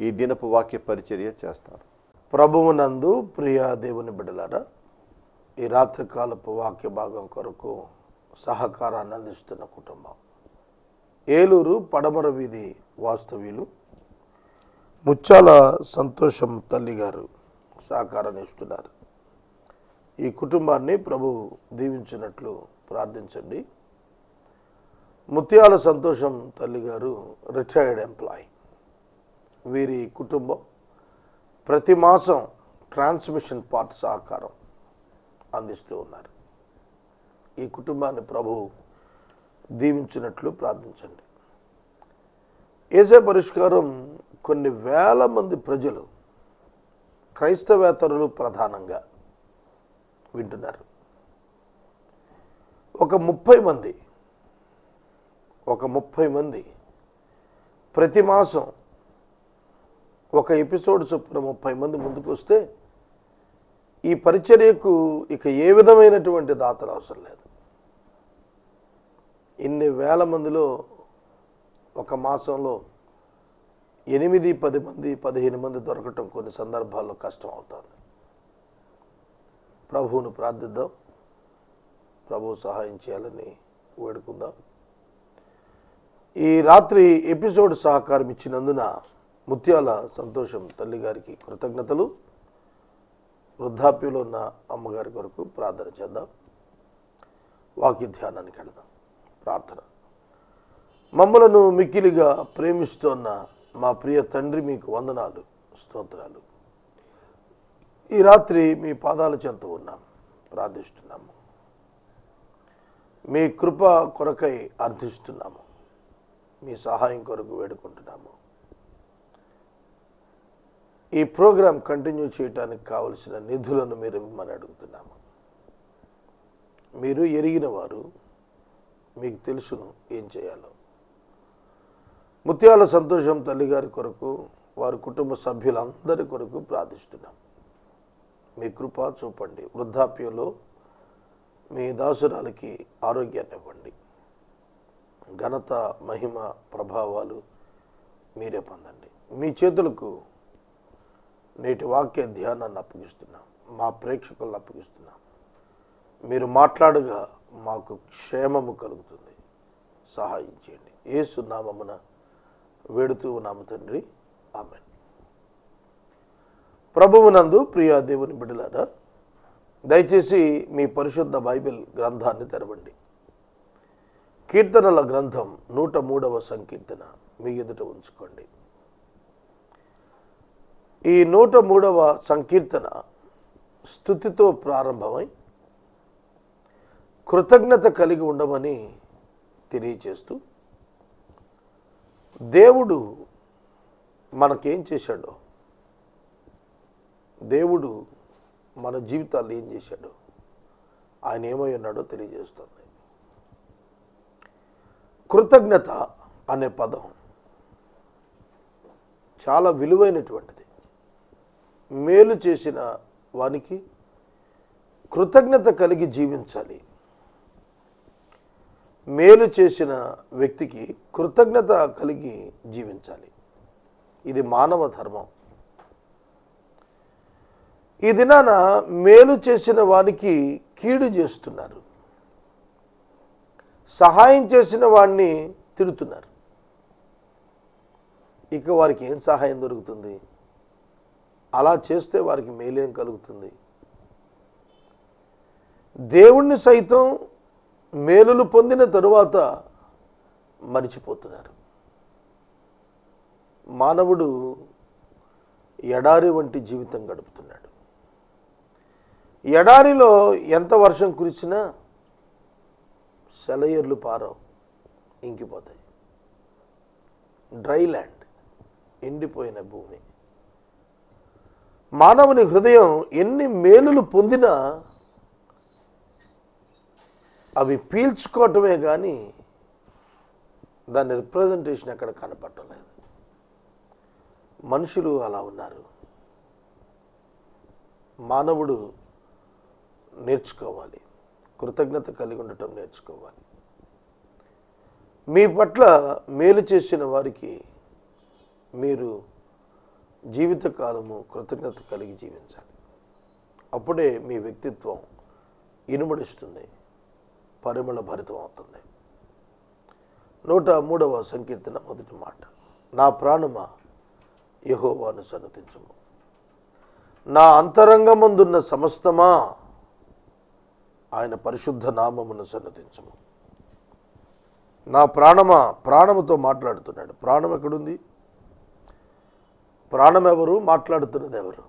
ఈ దినపు వాక్య పరిచర్య చేస్తారు. ప్రభువునందు ప్రియా దేవుని బిడ్డలారా ఈ రాత్రికాలపు వాక్య భాగం కొరకు సహకారాన్ని అందిస్తున్న కుటుంబం. ఏలూరు పడమర వీధి వాస్తవ్యులు ముచ్చాల సంతోషం తల్లి గారు సహకారాన్ని ఇస్తున్నారు. ఈ కుటుంబాన్ని ప్రభు దీవించినట్లు ప్రార్థించండి. ముత్యాల సంతోషం తల్లి గారు రిటైర్డ్ ఎంప్లాయీ. వీరి కుటుంబం ప్రతి మాసం ట్రాన్స్మిషన్ పార్ట్ సహకారం అందిస్తూ ఉన్నారు. ఈ కుటుంబాన్ని ప్రభు దీవించినట్లు ప్రార్థించండి. ఏసే పరిష్కారం కొన్ని వేల మంది ప్రజలు క్రైస్తవేతరులు ప్రధానంగా వింటున్నారు. ఒక ముప్పై మంది ఒక ముప్పై మంది ప్రతి మాసం ఒక ఎపిసోడ్ చొప్పున ముప్పై మంది ముందుకు వస్తే ఈ పరిచర్యకు ఇక ఏ విధమైనటువంటి దాతలు అవసరం లేదు. ఇన్ని వేల మందిలో ఒక మాసంలో ఎనిమిది పది మంది పదిహేను మంది దొరకటం కొన్ని సందర్భాల్లో కష్టం అవుతుంది. ప్రభువును ప్రార్థిద్దాం. ప్రభు సహాయం చేయాలని వేడుకుందాం. ఈ రాత్రి ఎపిసోడ్ సహకారం ఇచ్చినందున ముత్యాల సంతోషం తల్లిగారికి కృతజ్ఞతలు. వృద్ధాప్యంలో ఉన్న అమ్మగారి కొరకు ప్రార్థన చేద్దాం. వాక్య ధ్యానానికి వెళదాం ప్రార్థన. మమ్మలను మిక్కిలిగా ప్రేమిస్తున్న మా ప్రియ తండ్రి మీకు వందనాలు స్తోత్రాలు. ఈ రాత్రి మీ పాదాల చెంత ఉన్నాం. ప్రార్థిస్తున్నాము. మీ కృప కొరకై అర్థిస్తున్నాము. మీ సహాయం కొరకు వేడుకుంటున్నాము. ఈ ప్రోగ్రాం కంటిన్యూ చేయడానికి కావలసిన నిధులను మీరు ఇవ్వమని అడుగుతున్నాము. మీరు ఎరిగిన వారు మీకు తెలుసును ఏం చేయాలో. ముత్యాల సంతోషం తల్లిగారి కొరకు వారి కుటుంబ సభ్యులందరి కొరకు ప్రార్థిస్తున్నాం. మీ కృప చూపండి. వృద్ధాప్యంలో మీ దాసురాలకి ఆరోగ్యాన్ని ఇవ్వండి. ఘనత మహిమ ప్రభావాలు మీరే పొందండి. మీ చేతులకు నేటి వాక్య ధ్యానాన్ని అప్పగిస్తున్నాం. మా ప్రేక్షకులను అప్పగిస్తున్నాం. మీరు మాట్లాడగా మాకు క్షేమము కలుగుతుంది. సహాయం చేయండి. ఏసు నామమున వేడుతూ ఉన్నాము తండ్రి. ఆమె ప్రభువునందు ప్రియా దేవుని బిడ్డలారా దయచేసి మీ పరిశుద్ధ బైబిల్ గ్రంథాన్ని తెరవండి. కీర్తనల గ్రంథం నూట మూడవ సంకీర్తన మీ ఎదుట ఉంచుకోండి. ఈ నూట మూడవ సంకీర్తన స్థుతితో ప్రారంభమై కృతజ్ఞత కలిగి ఉండమని తెలియచేస్తూ దేవుడు మనకేం చేశాడో దేవుడు మన జీవితాలు ఏం చేశాడో ఆయన ఏమై ఉన్నాడో తెలియజేస్తుంది. కృతజ్ఞత అనే పదం చాలా విలువైనటువంటిది. మేలు చేసిన వానికి కృతజ్ఞత కలిగి జీవించాలి. మేలు చేసిన వ్యక్తికి కృతజ్ఞత కలిగి జీవించాలి. ఇది మానవ ధర్మం. ఈ దినాన మేలు చేసిన వానికి కీడు చేస్తున్నారు. సహాయం చేసిన వాడిని తిడుతున్నారు. ఇక వారికి ఏం సహాయం దొరుకుతుంది? అలా చేస్తే వారికి మేలేం కలుగుతుంది? దేవుణ్ణి సైతం మేలులు పొందిన తరువాత మరిచిపోతున్నారు. మానవుడు ఎడారి వంటి జీవితం గడుపుతున్నాడు. ఎడారిలో ఎంత వర్షం కురిసినా సెలయర్లు పారవు ఇంకిపోతాయి. డ్రై ల్యాండ్ ఎండిపోయిన భూమి. మానవుని హృదయం ఎన్ని మేలులు పొందినా అవి పీల్చుకోవటమే కానీ దాని రిప్రజెంటేషన్ ఎక్కడ కనపడటం లేదు. మనుషులు అలా ఉన్నారు. మానవుడు నేర్చుకోవాలి. కృతజ్ఞత కలిగి ఉండటం నేర్చుకోవాలి. మీ పట్ల మేలు చేసిన వారికి మీరు జీవితకాలము కృతజ్ఞత కలిగి జీవించాలి. అప్పుడే మీ వ్యక్తిత్వం ఇనుమడిస్తుంది పరిమళ భరితం అవుతుంది. నూట మూడవ సంకీర్తన మొదటి మాట నా ప్రాణమా యహోవాను సన్నతించుము నా అంతరంగమందున్న సమస్తమా ఆయన పరిశుద్ధ నామమును సన్నతించము నా ప్రాణమా ప్రాణముతో మాట్లాడుతున్నాడు. ప్రాణం ఎక్కడుంది? ప్రాణం ఎవరు మాట్లాడుతున్నది ఎవరు?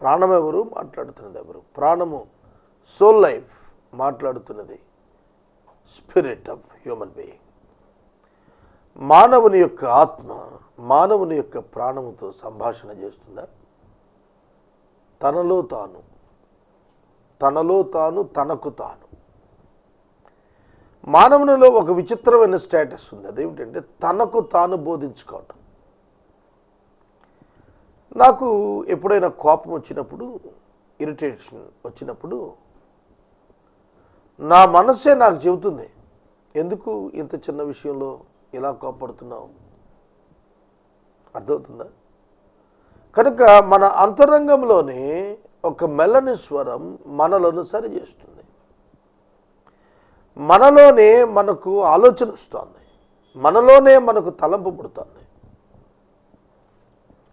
ప్రాణం ఎవరు మాట్లాడుతున్నది ఎవరు? ప్రాణము సోల్ లైఫ్ మాట్లాడుతున్నది స్పిరిట్ ఆఫ్ హ్యూమన్ బీయింగ్ మానవుని యొక్క ఆత్మ మానవుని యొక్క ప్రాణముతో సంభాషణ చేస్తుందా? తనలో తాను తనలో తాను తనకు తాను. మానవునిలో ఒక విచిత్రమైన స్టేటస్ ఉంది. అదేమిటంటే తనకు తాను బోధించుకోవటం. నాకు ఎప్పుడైనా కోపం వచ్చినప్పుడు ఇరిటేషన్ వచ్చినప్పుడు నా మనస్సే నాకు చెబుతుంది ఎందుకు ఇంత చిన్న విషయంలో ఇలా కోపడుతున్నావు? అర్థమవుతుందా? కనుక మన అంతరంగంలోనే ఒక మెల్లని స్వరం మనలను సరిచేస్తుంది మనలోనే మనకు ఆలోచన వస్తుంది. మనలోనే మనకు తలంపు పుడుతుంది.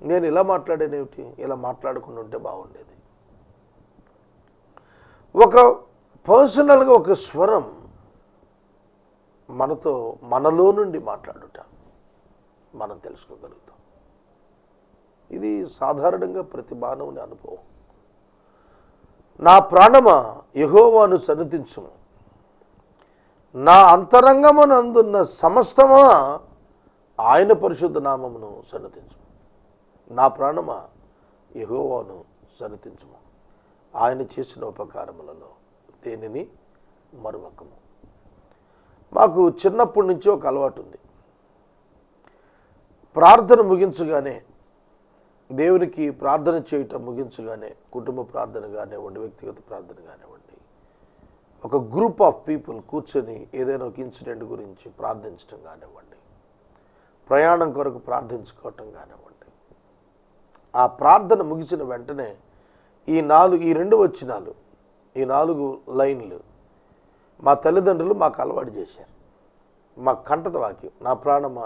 నేను ఇలా మాట్లాడేనేమిటి? ఇలా మాట్లాడకుండా ఉంటే బాగుండేది. ఒక పర్సనల్గా ఒక స్వరం మనతో మనలో నుండి మాట్లాడుట మనం తెలుసుకోగలుగుతాం. ఇది సాధారణంగా ప్రతి మానవుని అనుభవం. నా ప్రాణమ యహోవాను సన్నతించుము నా అంతరంగమునందున్న సమస్తమా ఆయన పరిశుద్ధ నామమును సన్నతించుము నా ప్రాణమా? యహోవాను సన్నతించుము ఆయన చేసిన ఉపకారములలో దేనిని? మరువకము. మాకు చిన్నప్పటి నుంచి ఒక అలవాటు ఉంది. ప్రార్థన ముగించగానే దేవునికి ప్రార్థన చేయటం ముగించగానే కుటుంబ ప్రార్థన కానివ్వండి వ్యక్తిగత ప్రార్థన కానివ్వండి ఒక గ్రూప్ ఆఫ్ పీపుల్ కూర్చొని ఏదైనా ఒక ఇన్సిడెంట్ గురించి ప్రార్థించడం కానివ్వండి ప్రయాణం కొరకు ప్రార్థించుకోవటం కానివ్వండి ఆ ప్రార్థన ముగిసిన వెంటనే ఈ నాలుగు ఈ రెండు వచ్చినాలు ఈ నాలుగు లైన్లు మా తల్లిదండ్రులు మాకు అలవాటు చేశారు. మా కంటత వాక్యం నా ప్రాణమా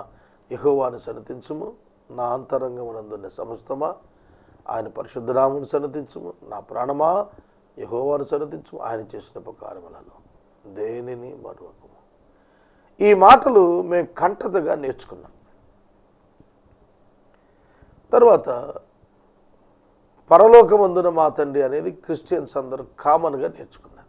యహోవాను సన్నతించుము నా అంతరంగమునందున్న సమస్తమా ఆయన పరిశుద్ధరామును సన్నతించుము నా ప్రాణమా యహోవాను సన్నతించుము ఆయన చేసిన ఉపకారములలో దేనిని మరువకము. ఈ మాటలు మేము కంటతగా నేర్చుకున్నాం. తర్వాత పరలోకమందున మా తండ్రి అనేది క్రిస్టియన్స్ అందరూ కామన్గా నేర్చుకున్నారు.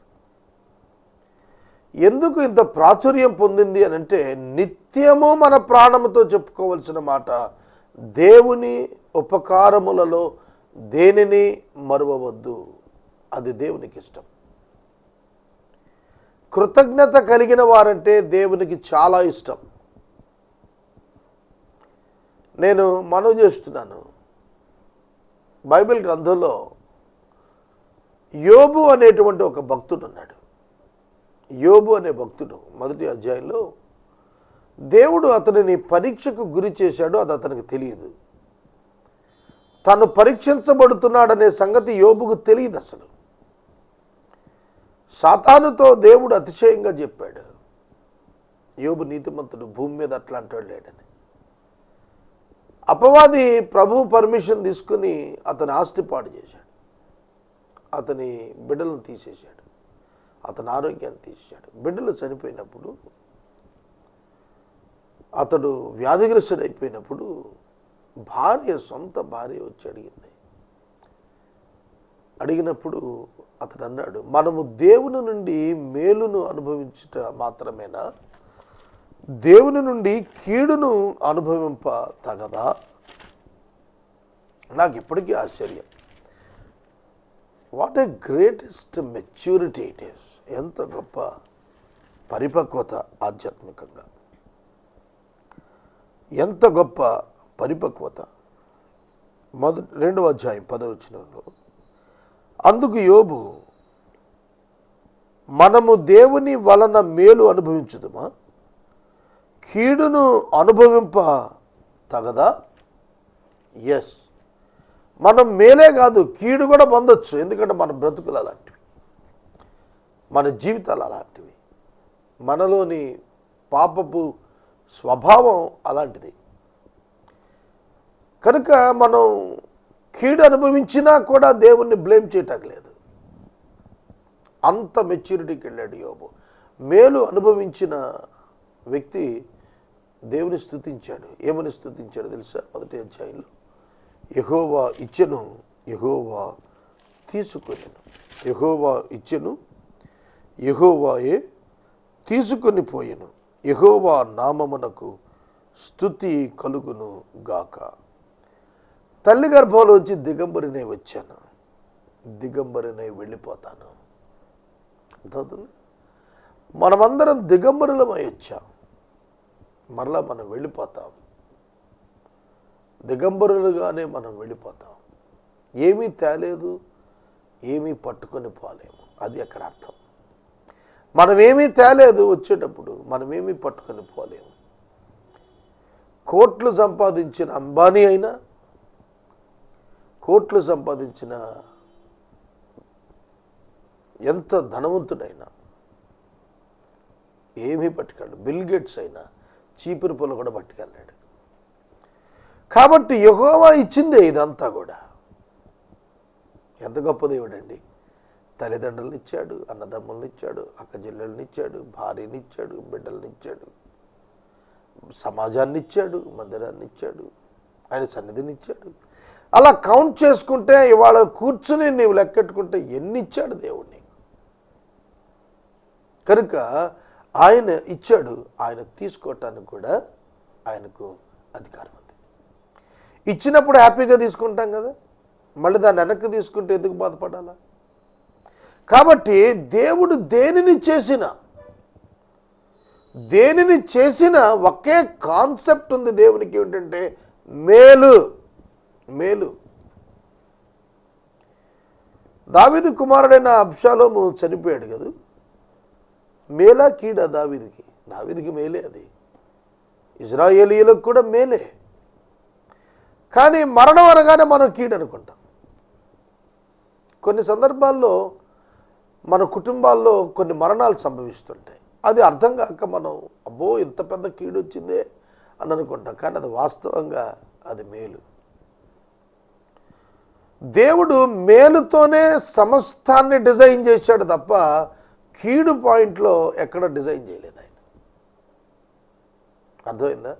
ఎందుకు ఇంత ప్రాచుర్యం పొందింది అని అంటే నిత్యము మన ప్రాణముతో చెప్పుకోవలసిన మాట దేవుని ఉపకారములలో దేనిని మరువవద్దు? అది దేవునికి ఇష్టం. కృతజ్ఞత కలిగిన వారంటే దేవునికి చాలా ఇష్టం. నేను మనవి చేస్తున్నాను. బైబిల్ గ్రంథంలో యోబు అనేటువంటి ఒక భక్తుడు ఉన్నాడు. యోబు అనే భక్తుడు మొదటి అధ్యాయంలో దేవుడు అతనిని పరీక్షకు గురి చేశాడు అది అతనికి తెలియదు. తను పరీక్షించబడుతున్నాడనే సంగతి యోబుకు తెలియదు అసలు. సాతానుతో దేవుడు అతిశయంగా చెప్పాడు. యోబు నీతిమంతుడు భూమి మీద అట్లాంటి వాడు లేడని. అపవాది ప్రభు పర్మిషన్ తీసుకుని అతని ఆస్తి పాడు చేశాడు. అతని బిడ్డలను తీసేశాడు. అతని ఆరోగ్యాన్ని తీసేశాడు. బిడ్డలు చనిపోయినప్పుడు అతడు వ్యాధిగ్రస్తుడైపోయినప్పుడు భార్య సొంత భార్య వచ్చి అడిగింది. అడిగినప్పుడు అతడు అన్నాడు మనము దేవుని నుండి మేలును అనుభవించుట మాత్రమేనా? దేవుని నుండి కీడును అనుభవింప తగదా? నాకు ఇప్పటికీ ఆశ్చర్యం. What a greatest maturity it is ఎంత గొప్ప పరిపక్వత ఆధ్యాత్మికంగా. ఎంత గొప్ప పరిపక్వత. మొదటి రెండవ అధ్యాయం పదవచనంలో అందుకు యోబు మనము దేవుని వలన మేలు అనుభవించుదుమా? కీడును అనుభవింప తగదా? ఎస్ మనం మేలే కాదు కీడు కూడా పొందొచ్చు. ఎందుకంటే మన బ్రతుకులు అలాంటివి. మన జీవితాలు అలాంటివి. మనలోని పాపపు స్వభావం అలాంటిది. కనుక మనం కీడు అనుభవించినా కూడా దేవుణ్ణి బ్లేమ్ చేయటం లేదు. అంత మెచ్యూరిటీకి వెళ్ళాడు యోబు. మేలు అనుభవించిన వ్యక్తి దేవుని స్థుతించాడు ఏమని స్థుతించాడు తెలుసా? మొదటి అధ్యాయంలో. యహోవా ఇచ్చెను యహోవా తీసుకొనిను. యహోవా ఇచ్చెను యహోవాయే తీసుకొని పోయెను. యహోవా నామమునకు స్థుతి కలుగును గాక. తల్లి గర్భంలో వచ్చి దిగంబరినే వచ్చాను. దిగంబరినే వెళ్ళిపోతాను. అర్థమవుతుంది? మనమందరం దిగంబరులమై వచ్చాం. మరలా మనం వెళ్ళిపోతాం. దిగంబరులుగానే మనం వెళ్ళిపోతాం. ఏమీ తేలేదు ఏమీ పట్టుకొని పోలేము. అది అక్కడ అర్థం. మనమేమీ తేలేదు వచ్చేటప్పుడు మనమేమీ పట్టుకొని పోలేము. కోట్లు సంపాదించిన అంబానీ అయినా కోట్లు సంపాదించిన ఎంత ధనవంతుడైనా ఏమీ పట్టుకెళ్ళడు. బిల్ గేట్స్ అయినా చీపురు పూలు కూడా పట్టుకెళ్ళాడు. కాబట్టి యహోవా ఇచ్చిందే ఇదంతా కూడా. ఎంత గొప్ప దేవుడండి. తల్లిదండ్రులను ఇచ్చాడు అన్నదమ్ములను ఇచ్చాడు అక్క ఇచ్చాడు భార్యని ఇచ్చాడు బిడ్డల్ని ఇచ్చాడు సమాజాన్ని ఇచ్చాడు మందిరాన్ని ఇచ్చాడు ఆయన సన్నిధిని ఇచ్చాడు. అలా కౌంట్ చేసుకుంటే ఇవాళ కూర్చుని నీవు లెక్కెట్టుకుంటే ఎన్ని ఇచ్చాడు దేవుడు నీకు? కనుక ఆయన ఇచ్చాడు ఆయన తీసుకోవటానికి కూడా ఆయనకు అధికారం ఉంది. ఇచ్చినప్పుడు హ్యాపీగా తీసుకుంటాం కదా మళ్ళీ దాన్ని వెనక్కి తీసుకుంటే ఎందుకు బాధపడాలా? కాబట్టి దేవుడు దేనిని చేసిన దేనిని చేసిన ఒకే కాన్సెప్ట్ ఉంది దేవునికి ఏమిటంటే మేలు మేలు. దావీదు కుమారుడైన అబ్షాలోము చనిపోయాడు కదా మేలా కీడ దావీదికి. దావీదికి మేలే అది. ఇజ్రాయేలీలకు కూడా మేలే. కానీ మరణం అనగానే మనం కీడు అనుకుంటాం. కొన్ని సందర్భాల్లో మన కుటుంబాల్లో కొన్ని మరణాలు సంభవిస్తుంటాయి. అది అర్థం కాక మనం అబ్బో ఇంత పెద్ద కీడు వచ్చిందే అని అనుకుంటాం. కానీ అది వాస్తవంగా అది మేలు. దేవుడు మేలుతోనే సమస్తాన్ని డిజైన్ చేశాడు తప్ప కీడు పాయింట్లో ఎక్కడ డిజైన్ చేయలేదు ఆయన. అర్థమైందా?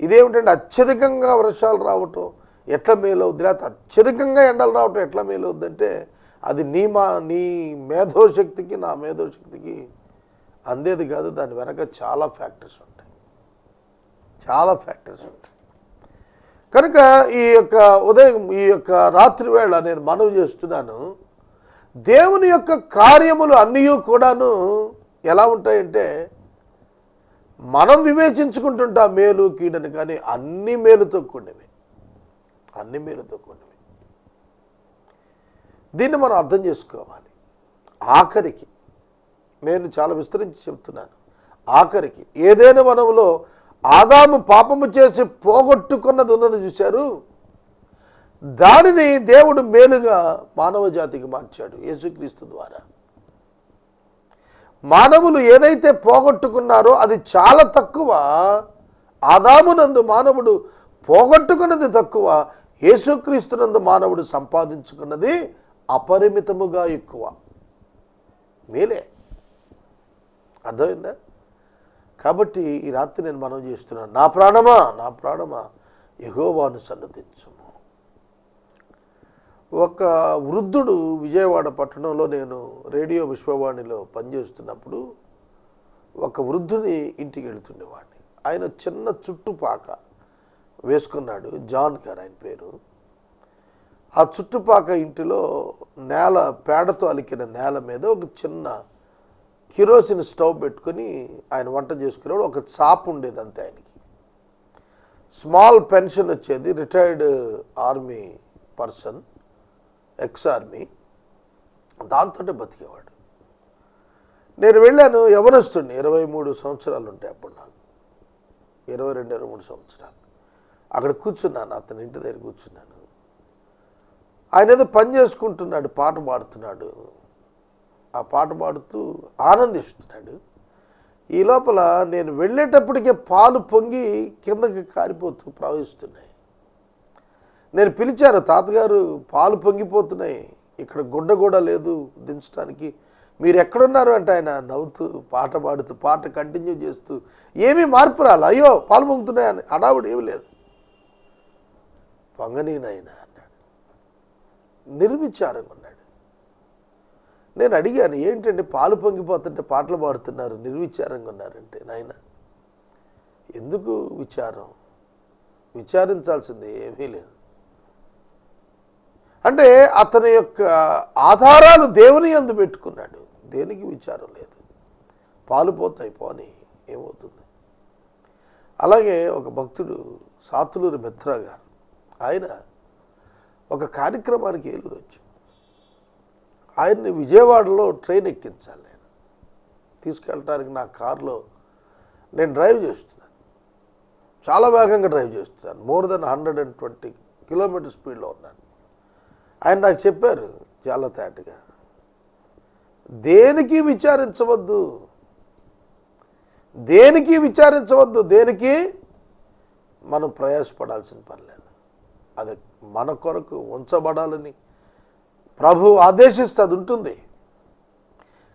ఇదేమిటంటే అత్యధికంగా వర్షాలు రావటం ఎట్లా మేలవుద్ది? లేకపోతే అత్యధికంగా ఎండలు రావటం ఎట్లా మేలవుద్దంటే అది నీ మా నీ మేధోశక్తికి నా మేధోశక్తికి అందేది కాదు దాని వెనక చాలా ఫ్యాక్టర్స్ ఉంటాయి. చాలా ఫ్యాక్టర్స్ ఉంటాయి. కనుక ఈ యొక్క ఉదయం ఈ యొక్క రాత్రి వేళ నేను మనవి చేస్తున్నాను దేవుని యొక్క కార్యములు అన్నీ కూడాను ఎలా ఉంటాయంటే మనం వివేచించుకుంటుంటాం మేలు కీడని కానీ అన్ని మేలుతో కూడినవి. అన్ని మేలుతో కూడినవి. దీన్ని మనం అర్థం చేసుకోవాలి. ఆఖరికి నేను చాలా విస్తరించి చెప్తున్నాను. ఆఖరికి ఏదైనా వనంలో ఆదాము పాపము చేసి పోగొట్టుకున్నది ఉన్నది చూశారు? దానిని దేవుడు మేలుగా మానవ జాతికి మార్చాడు యేసుక్రీస్తు ద్వారా. మానవులు ఏదైతే పోగొట్టుకున్నారో అది చాలా తక్కువ. ఆదామునందు మానవుడు పోగొట్టుకున్నది తక్కువ. యేసుక్రీస్తునందు మానవుడు సంపాదించుకున్నది అపరిమితముగా ఎక్కువ. మేలే. అర్థమైందా? కాబట్టి ఈ రాత్రి నేను మనం చేస్తున్నాను నా ప్రాణమా? నా ప్రాణమా? ఎగోవాను సన్నదించుము ఒక వృద్ధుడు విజయవాడ పట్టణంలో నేను రేడియో విశ్వవాణిలో పనిచేస్తున్నప్పుడు ఒక వృద్ధుని ఇంటికి వెళుతుండేవాడిని. ఆయన చిన్న చుట్టుపాక వేసుకున్నాడు జాన్ గారు ఆయన పేరు. ఆ చుట్టుపాక ఇంటిలో నేల పేడతో అలికిన నేల మీద ఒక చిన్న కిరోసిన్ స్టవ్ పెట్టుకొని ఆయన వంట చేసుకునేవాడు. ఒక చాప్ ఉండేది అంతే ఆయనకి. స్మాల్ పెన్షన్ వచ్చేది retired army person. Ex army దాంతో బతికేవాడు. నేను వెళ్ళాను యవనస్తుడిని ఇరవై మూడు సంవత్సరాలు ఉంటాయి అప్పుడు నాకు. ఇరవై రెండు ఇరవై మూడు సంవత్సరాలు. అక్కడ కూర్చున్నాను అతని ఇంటి దగ్గర కూర్చున్నాను. ఆయన ఏదో పని చేసుకుంటున్నాడు పాట పాడుతున్నాడు. ఆ పాట పాడుతూ ఆనందిస్తున్నాడు. ఈ లోపల నేను వెళ్ళేటప్పటికే పాలు పొంగి కిందకి కారిపోతూ ప్రవహిస్తున్నాయి. నేను పిలిచాను తాతగారు పాలు పొంగిపోతున్నాయి ఇక్కడ గుడ్డ కూడా లేదు దించడానికి మీరు ఎక్కడున్నారు అంటే ఆయన నవ్వుతూ పాట పాడుతూ పాట కంటిన్యూ చేస్తూ ఏమీ మార్పు రాలి? అయ్యో పాలు పొంగుతున్నాయని హడావుడు ఏమి లేదు. పొంగనీనైనా అన్నాడు. నిర్విచారంగా ఉన్నాడు. నేను అడిగాను ఏంటంటే పాలు పొంగిపోతుంటే పాటలు పాడుతున్నారు నిర్విచారంగా ఉన్నారంటే నాయన. ఎందుకు విచారం? విచారించాల్సింది ఏమీ లేదు. అంటే అతని యొక్క ఆధారాలు దేవుని అందు పెట్టుకున్నాడు. దేనికి విచారం లేదు. పాలు పోతాయి పోని ఏమవుతుంది? అలాగే ఒక భక్తుడు సాతులూరి మిత్ర గారు ఆయన ఒక కార్యక్రమానికి ఏలూరు వచ్చి ఆయన్ని విజయవాడలో ట్రైన్ ఎక్కించాలి నేను. తీసుకెళ్ళటానికి నా కారులో నేను డ్రైవ్ చేస్తున్నాను. చాలా వేగంగా డ్రైవ్ చేస్తున్నాను. More than hundred and twenty kilometer స్పీడ్లో ఉన్నాను. ఆయన నాకు చెప్పారు చాలా తేటగా. దేనికి విచారించవద్దు? దేనికి విచారించవద్దు? దేనికి? మనం ప్రయాసపడాల్సిన పర్లేదు అది మన కొరకు ఉంచబడాలని ప్రభు ఆదేశిస్తే అది ఉంటుంది.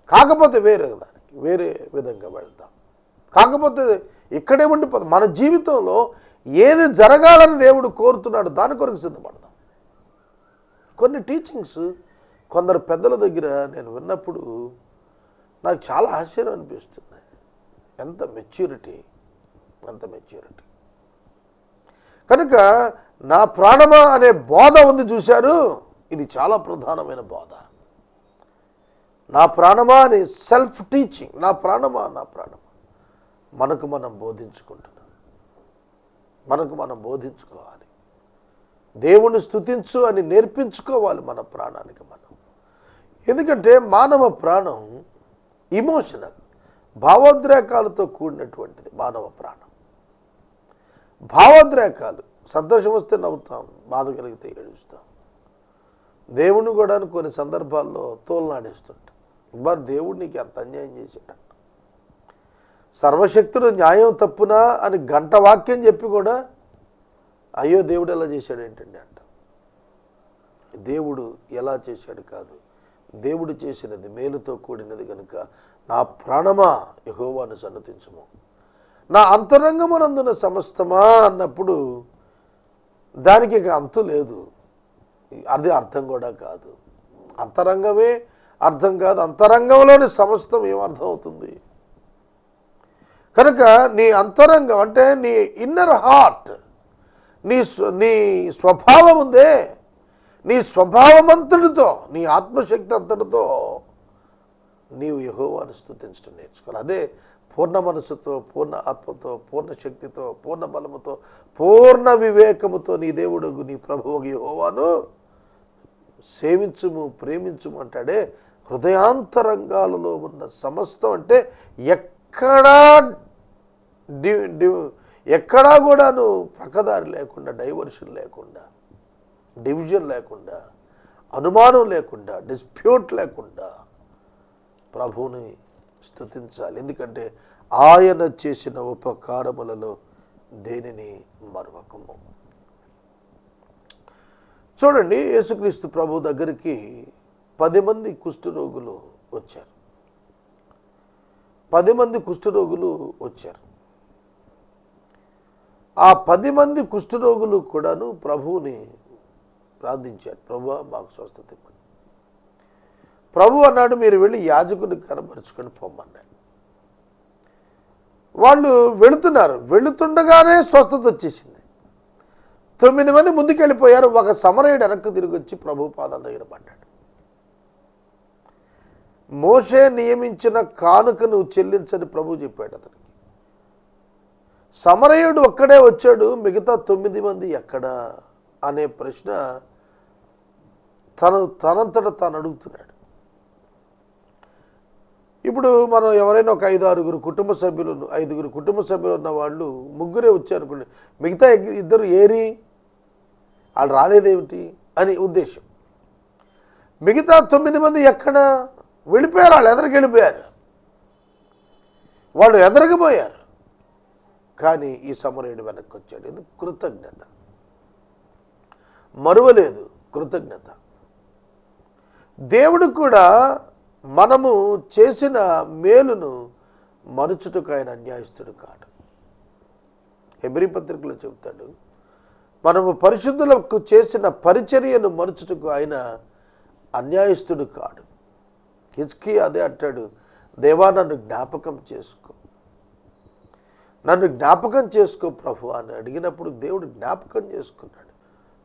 కాకపోతే వేరే దానికి వేరే విధంగా వెళ్తాం కాకపోతే ఇక్కడే ఉండిపోతుంది మన జీవితంలో ఏది జరగాలని దేవుడు కోరుతున్నాడు దాని కొరకు సిద్ధపడతాం కొన్ని టీచింగ్స్ కొందరు పెద్దల దగ్గర నేను విన్నప్పుడు నాకు చాలా ఆశ్చర్యం అనిపిస్తుంది. ఎంత మెచ్యూరిటీ ఎంత మెచ్యూరిటీ కనుక నా ప్రాణమా అనే బోధ ఉంది చూశారు. ఇది చాలా ప్రధానమైన బోధ. నా ప్రాణమా అని సెల్ఫ్ టీచింగ్ నా ప్రాణమా నా ప్రాణమా. మనకు మనం బోధించుకుంటున్నాం. మనకు మనం బోధించుకోవాలి. దేవుణ్ణి స్తుతించు అని నేర్పించుకోవాలి మన ప్రాణానికి మనం. ఎందుకంటే మానవ ప్రాణం ఇమోషనల్ భావోద్రేకాలతో కూడినటువంటిది మానవ ప్రాణం. భావోద్రేకాలు సంతోషం వస్తే నవ్వుతాం బాధ కలిగితే ఏడుస్తాం. దేవుణ్ణి కూడా కొన్ని సందర్భాల్లో తోలనాడేస్తుంటాం. మరి దేవుడు నీకు ఎంత అన్యాయం చేశాడు? సర్వశక్తుడు న్యాయం తప్పునా అని గంట వాక్యం చెప్పి కూడా అయ్యో దేవుడు ఎలా చేశాడు ఏంటండి అంట. దేవుడు ఎలా చేశాడు కాదు. దేవుడు చేసినది మేలుతో కూడినది కనుక నా ప్రాణమా యహోవాను సన్నతించము. నా అంతరంగమునందున సమస్తమా అన్నప్పుడు దానికి ఇక అంతు లేదు. అది అర్థం కూడా కాదు. అంతరంగమే అర్థం కాదు. అంతరంగంలోని సమస్తం ఏమర్థం అవుతుంది? కనుక నీ అంతరంగం అంటే నీ ఇన్నర్ హార్ట్ నీ స్వ నీ స్వభావం ఉందే. నీ స్వభావం అంతటితో నీ ఆత్మశక్తి అంతటితో నీవు యహోవాను స్థుతించడం నేర్చుకోవాలి. అదే పూర్ణ మనసుతో పూర్ణ ఆత్మతో పూర్ణ శక్తితో పూర్ణ బలముతో పూర్ణ వివేకముతో నీ దేవుడు నీ ప్రభువు యహోవాను సేవించుము ప్రేమించుము అంటాడే హృదయాంతరంగాలలో ఉన్న సమస్తం అంటే ఎక్కడా డి డి ఎక్కడా కూడాను ప్రకదారి లేకుండా డైవర్షన్ లేకుండా డివిజన్ లేకుండా అనుమానం లేకుండా డిస్ప్యూట్ లేకుండా ప్రభువుని స్థుతించాలి ఎందుకంటే ఆయన చేసిన ఉపకారములలో దేనిని మరవకము. చూడండి యేసుక్రీస్తు ప్రభు దగ్గరికి పది మంది కుష్ఠరోగులు వచ్చారు. పది మంది కుష్ఠరోగులు వచ్చారు. ఆ పది మంది కుష్ఠరోగులు కూడాను ప్రభువుని ప్రార్థించారు. ప్రభు మాకు స్వస్థత ఇవ్వండి. ప్రభు అన్నాడు మీరు వెళ్ళి యాజకుని కనపరుచుకొని పొమ్మన్నాడు వాళ్ళు వెళుతున్నారు. వెళుతుండగానే స్వస్థత వచ్చేసింది. తొమ్మిది మంది ముందుకెళ్ళిపోయారు. ఒక సమరయుడు వెనక్కి తిరిగి వచ్చి ప్రభు పాదాల దగ్గర పడ్డాడు. మోషే నియమించిన కానుకను చెల్లించని ప్రభు చెప్పాడు అతనికి. సమరయుడు ఒక్కడే వచ్చాడు మిగతా తొమ్మిది మంది ఎక్కడా? అనే ప్రశ్న తను తనంతట తాను అడుగుతున్నాడు. ఇప్పుడు మనం ఎవరైనా ఒక ఐదు ఆరుగురు కుటుంబ సభ్యులు ఐదుగురు కుటుంబ సభ్యులు ఉన్న వాళ్ళు ముగ్గురే వచ్చారనుకోండి మిగతా ఇద్దరు ఏరి వాళ్ళు రాలేదేమిటి అని ఉద్దేశం. మిగతా తొమ్మిది మంది ఎక్కడ? వెళ్ళిపోయారు వాళ్ళు ఎదరికి వెళ్ళిపోయారు. వాళ్ళు ఎదరకపోయారు. కానీ ఈ సమరయుడు వెనక్కి వచ్చాడు ఇది కృతజ్ఞత. మరువలేదు కృతజ్ఞత. దేవుడు కూడా మనము చేసిన మేలును మరుచుటకు ఆయన అన్యాయస్తుడు కాడు. హెబ్రి పత్రికలో చెబుతాడు మనము పరిశుద్ధులకు చేసిన పరిచర్యను మరుచుటకు ఆయన అన్యాయస్తుడు కాడు. కిచ్కి అదే అంటాడు దేవా నన్ను జ్ఞాపకం చేసుకో. నన్ను జ్ఞాపకం చేసుకో ప్రభు అని అడిగినప్పుడు దేవుడు జ్ఞాపకం చేసుకున్నాడు.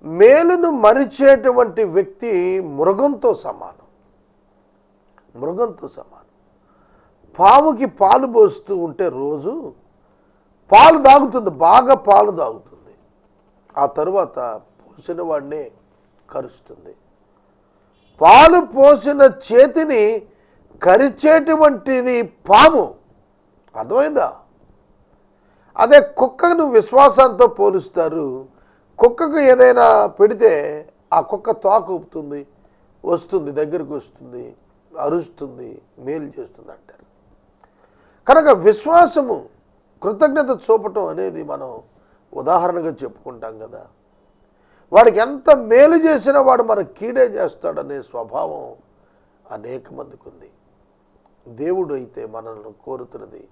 మేలును మరిచేటువంటి వ్యక్తి మృగంతో సమానం. మృగంతో సమానం. పాముకి పాలు పోస్తూ ఉంటే రోజు పాలు తాగుతుంది బాగా పాలు తాగుతుంది. ఆ తరువాత పోసిన వాడినే కరుస్తుంది. పాలు పోసిన చేతిని కరిచేటువంటిది పాము. అర్థమైందా? అదే కుక్కను విశ్వాసంతో పోలుస్తారు. కుక్కకు ఏదైనా పెడితే ఆ కుక్క తోక ఊపుతుంది వస్తుంది దగ్గరకు వస్తుంది అరుస్తుంది మేలు చేస్తుంది అంటారు. కనుక విశ్వాసము కృతజ్ఞత చూపటం అనేది మనం ఉదాహరణగా చెప్పుకుంటాం కదా. వాడికి ఎంత మేలు చేసినా వాడు మన కీడే చేస్తాడనే స్వభావం అనేక మందికి ఉంది. దేవుడు అయితే మనల్ని కోరుతున్నది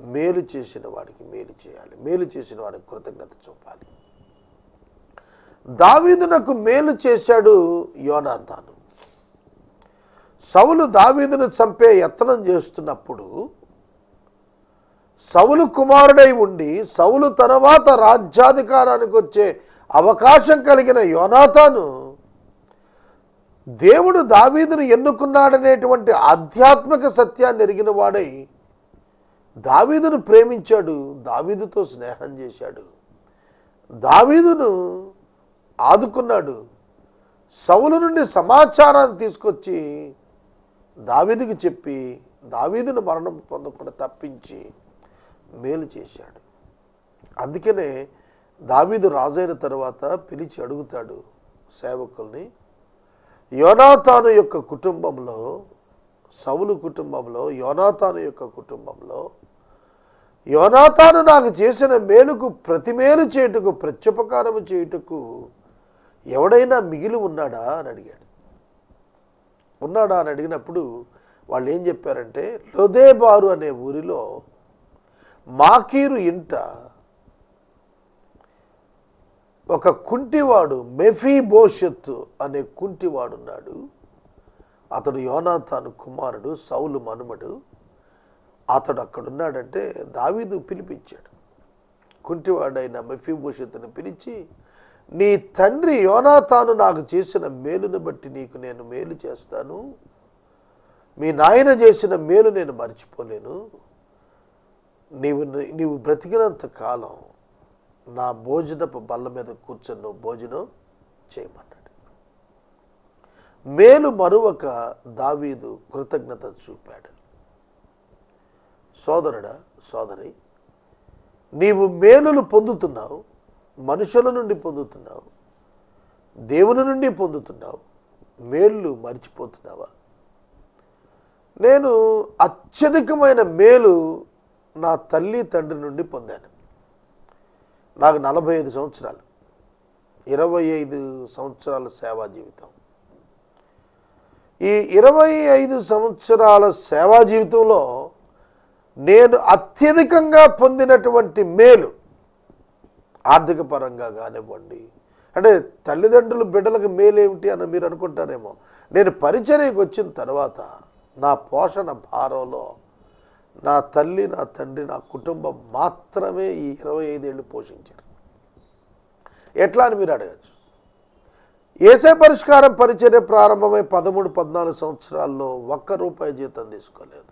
మేలు చేసిన వాడికి మేలు చేయాలి. మేలు చేసిన వాడికి కృతజ్ఞత చూపాలి. దావీదునకు మేలు చేశాడు యోనాథాను సవులు దావీదును చంపే యత్నం చేస్తున్నప్పుడు సవులు కుమారుడై ఉండి సవులు తర్వాత రాజ్యాధికారానికి వచ్చే అవకాశం కలిగిన యోనాథాను దేవుడు దావీదును ఎన్నుకున్నాడనేటువంటి ఆధ్యాత్మిక సత్యాన్ని ఎరిగిన వాడై దావీదును ప్రేమించాడు దావీదుతో స్నేహం చేశాడు. దావీదును ఆదుకున్నాడు. సవుల నుండి సమాచారాన్ని తీసుకొచ్చి దావీదుకు చెప్పి దావీదును మరణం పొందకుండా తప్పించి మేలు చేశాడు. అందుకనే దావీదు రాజైన తర్వాత పిలిచి అడుగుతాడు సేవకుల్ని యోనాతాను యొక్క కుటుంబంలో సౌలు కుటుంబంలో యోనాతాను యొక్క కుటుంబంలో యోనాతాను నాకు చేసిన మేలుకు ప్రతిమేలు చేయుటకు ప్రత్యుపకారము చేయుటకు ఎవడైనా మిగిలి ఉన్నాడా అని అడిగాడు. ఉన్నాడా అని అడిగినప్పుడు వాళ్ళు ఏం చెప్పారంటే లొదేబారు అనే ఊరిలో మాకీరు ఇంట ఒక కుంటివాడు మెఫీ భోష్యత్తు అనే కుంటివాడున్నాడు. అతడు యోనాథాను కుమారుడు సౌలు మనుమడు. అతడు అక్కడున్నాడంటే దావీదు పిలిపించాడు. కుంటివాడైన మెఫీభూషత్తును పిలిచి నీ తండ్రి యోనాథాను నాకు చేసిన మేలును బట్టి నీకు నేను మేలు చేస్తాను. మీ నాయన చేసిన మేలు నేను మర్చిపోలేను. నీవు నీవు బ్రతికినంత కాలం నా భోజనపు బల్ల మీద కూర్చొని భోజనం చేయమన్నాడు మేలు మరువక దావీదు కృతజ్ఞత చూపాడు. సోదరుడా సోదరి నీవు మేలులు పొందుతున్నావు మనుషుల నుండి పొందుతున్నావు దేవుని నుండి పొందుతున్నావు మేళ్ళు మర్చిపోతున్నావా? నేను అత్యధికమైన మేలు నా తల్లి తండ్రి నుండి పొందాను. నాకు నలభై ఐదు సంవత్సరాలు ఇరవై ఐదు సంవత్సరాల సేవా జీవితం. ఈ ఇరవై ఐదు సంవత్సరాల సేవా జీవితంలో నేను అత్యధికంగా పొందినటువంటి మేలు ఆర్థిక పరంగా కానివ్వండి. అంటే తల్లిదండ్రులు బిడ్డలకు మేలేమిటి అని మీరు అనుకుంటారేమో. నేను పరిచర్యకు వచ్చిన తర్వాత నా పోషణ భారంలో నా తల్లి నా తండ్రి నా కుటుంబం మాత్రమే ఈ ఇరవై ఐదేళ్ళు పోషించారు. ఎట్లా అని మీరు అడగచ్చు? ఏసే పరిష్కారం పరిచర్య ప్రారంభమై పదమూడు పద్నాలుగు సంవత్సరాల్లో ఒక్క రూపాయి జీతం తీసుకోలేదు.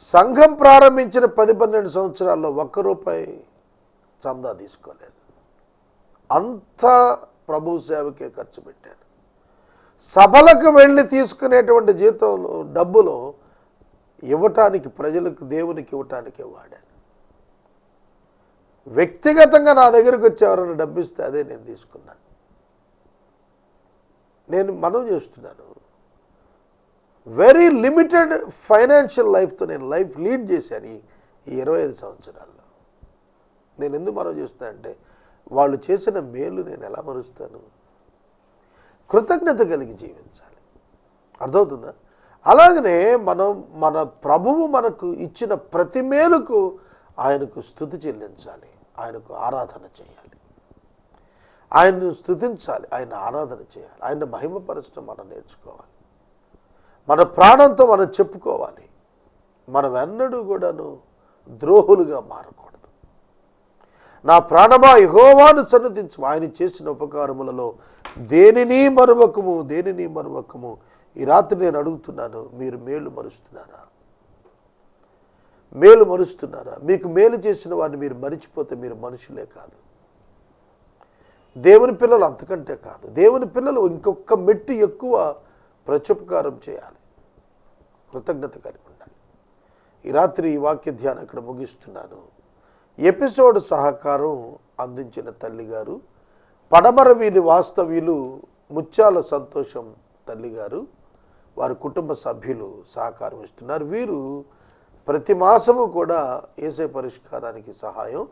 సంఘం ప్రారంభించిన పది పన్నెండు సంవత్సరాల్లో ఒక్క రూపాయి చందా తీసుకోలేదు. అంతా ప్రభు సేవకే ఖర్చు పెట్టాను సభలకు వెళ్ళి తీసుకునేటువంటి జీతంలో డబ్బులు ఇవ్వటానికి ప్రజలకు దేవునికి ఇవ్వటానికే వాడాను. వ్యక్తిగతంగా నా దగ్గరికి వచ్చి ఎవరైనా డబ్బిస్తే అదే నేను తీసుకున్నాను. నేను మనం చేస్తున్నాను. వెరీ లిమిటెడ్ ఫైనాన్షియల్ లైఫ్తో నేను లైఫ్ లీడ్ చేశాను ఈ ఇరవై ఐదు సంవత్సరాల్లో. నేను ఎందుకు మనం చేస్తున్నా అంటే వాళ్ళు చేసిన మేలు నేను ఎలా మరుస్తాను? కృతజ్ఞత కలిగి జీవించాలి. అర్థమవుతుందా? అలాగనే మనం మన ప్రభువు మనకు ఇచ్చిన ప్రతి మేలుకు ఆయనకు స్థుతి చెల్లించాలి. ఆయనకు ఆరాధన చేయాలి. ఆయన్ని స్థుతించాలి ఆయన ఆరాధన చేయాలి ఆయన మహిమపరచడం మనం నేర్చుకోవాలి. మన ప్రాణంతో మనం చెప్పుకోవాలి. మనం ఎన్నడూ కూడాను ద్రోహులుగా మారకూడదు. నా ప్రాణమా యహోవాను సన్నిధించు ఆయన చేసిన ఉపకారములలో దేనిని మరువకము దేనిని మరువకము? ఈ రాత్రి నేను అడుగుతున్నాను మీరు మేలు మరుస్తున్నారా? మేలు మరుస్తున్నారా? మీకు మేలు చేసిన వారిని మీరు మరిచిపోతే మీరు మనుషులే కాదు. దేవుని పిల్లలు అంతకంటే కాదు. దేవుని పిల్లలు ఇంకొక మెట్టు ఎక్కువ ప్రత్యుపకారం చేయాలి. కృతజ్ఞత కలిగి ఉండాలి. ఈ రాత్రి ఈ వాక్య ధ్యానం ఇక్కడ ముగిస్తున్నాను. ఎపిసోడ్ సహకారం అందించిన తల్లిగారు పడమర వీధి వాస్తవ్యులు ముత్యాల సంతోషం తల్లిగారు వారి కుటుంబ సభ్యులు సహకారం ఇస్తున్నారు. వీరు ప్రతి మాసము కూడా ఏసే పరిష్కారానికి సహాయం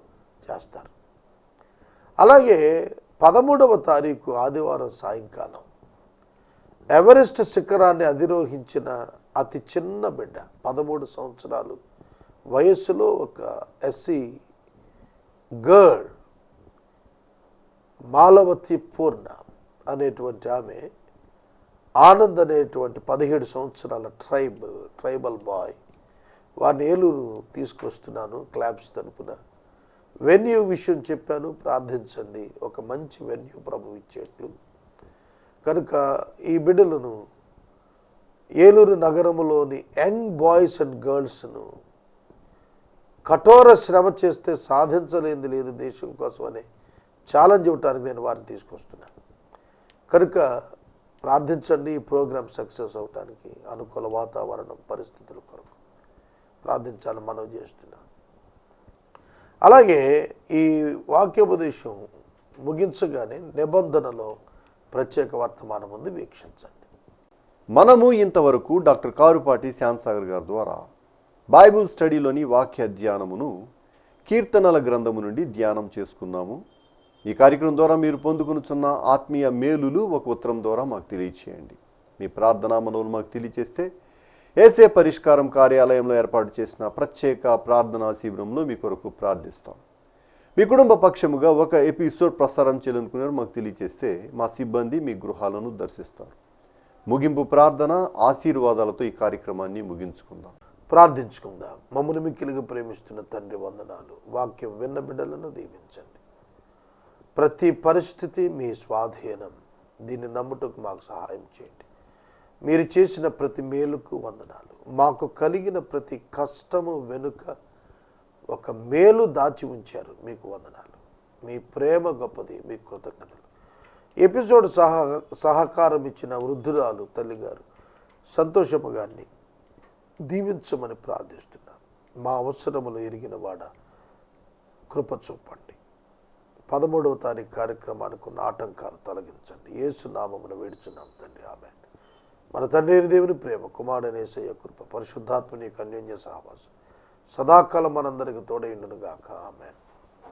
చేస్తారు. అలాగే పదమూడవ తారీఖు ఆదివారం సాయంకాలం. ఎవరెస్ట్ శిఖరాన్ని అధిరోహించిన అతి చిన్న బిడ్డ పదమూడు సంవత్సరాలు వయస్సులో ఒక ఎస్సీ గర్ల్ మాలవతి పూర్ణ అనేటువంటి ఆమె ఆనంద్ అనేటువంటి పదిహేడు సంవత్సరాల ట్రైబ్ ట్రైబల్ బాయ్. వారిని ఏలూరు తీసుకొస్తున్నాను క్లాబ్స్ తరపున. వెన్యూ విషయం చెప్పాను ప్రార్థించండి. ఒక మంచి వెన్యూ ప్రభు ఇచ్చేట్లు. కనుక ఈ బిడ్డలను ఏలూరు నగరంలోని యంగ్ బాయ్స్ అండ్ గర్ల్స్ను కఠోర శ్రమ చేస్తే సాధించలేనిది లేదు దేశం కోసం అనే ఛాలెంజ్ ఇవ్వటానికి నేను వారిని తీసుకొస్తున్నాను. కనుక ప్రార్థించండి ఈ ప్రోగ్రామ్ సక్సెస్ అవటానికి అనుకూల వాతావరణం పరిస్థితుల కొరకు ప్రార్థించాలని మనం చేస్తున్నాను. అలాగే ఈ వాక్యోపదేశం ముగించగానే నిబంధనలో ప్రత్యేక వర్తమానం ఉంది వీక్షించండి. మనము ఇంతవరకు డాక్టర్ కారుపాటి శ్యాంసాగర్ గారి ద్వారా బైబిల్ స్టడీలోని వాక్య ధ్యానమును కీర్తనల గ్రంథము నుండి ధ్యానం చేసుకున్నాము. ఈ కార్యక్రమం ద్వారా మీరు పొందుకునుచున్న ఆత్మీయ మేలులు ఒక ఉత్తరం ద్వారా మాకు తెలియచేయండి. మీ ప్రార్థనా మనవులు మాకు తెలియచేస్తే ఏసే పరిష్కారం కార్యాలయంలో ఏర్పాటు చేసిన ప్రత్యేక ప్రార్థనా శిబిరంలో మీ కొరకు ప్రార్థిస్తాం. మీ కుటుంబ పక్షముగా ఒక ఎపిసోడ్ ప్రసారం చేయాలనుకున్నారు మాకు తెలియచేస్తే మా సిబ్బంది మీ గృహాలను దర్శిస్తారు. ముగింపు ప్రార్థన ఆశీర్వాదాలతో ఈ కార్యక్రమాన్ని ముగించుకుందాం. ప్రార్థించుకుందాం. మమ్మల్ని మిక్కిలిగా ప్రేమిస్తున్న తండ్రి వందనాలు. వాక్యం విన్న బిడ్డలను దీవించండి. ప్రతి పరిస్థితి మీ స్వాధీనం. దీన్ని నమ్ముటకు మాకు సహాయం చేయండి. మీరు చేసిన ప్రతి మేలుకు వందనాలు. మాకు కలిగిన ప్రతి కష్టము వెనుక ఒక మేలు దాచి ఉంచారు. మీకు వందనాలు. మీ ప్రేమ గొప్పది. మీ కృతజ్ఞతలు. ఎపిసోడ్ సహ సహకారం ఇచ్చిన వృద్ధురాలు తల్లిగారు సంతోషము గారిని దీవించమని ప్రార్థిస్తున్నాను మా అవసరములు ఎరిగిన వాడ కృప చూపండి. పదమూడవ తారీఖు కార్యక్రమానికి ఉన్న ఆటంకాలు తొలగించండి. ఏసు నామమును తండ్రి. ఆమె మన తండ్రి దేవుని ప్రేమ కుమారుడనేసయ్య కృప పరిశుద్ధాత్మని కన్యోన్య సహవాసం. సదాకాలం మనందరికి తోడైండును గాక ఆమెన్.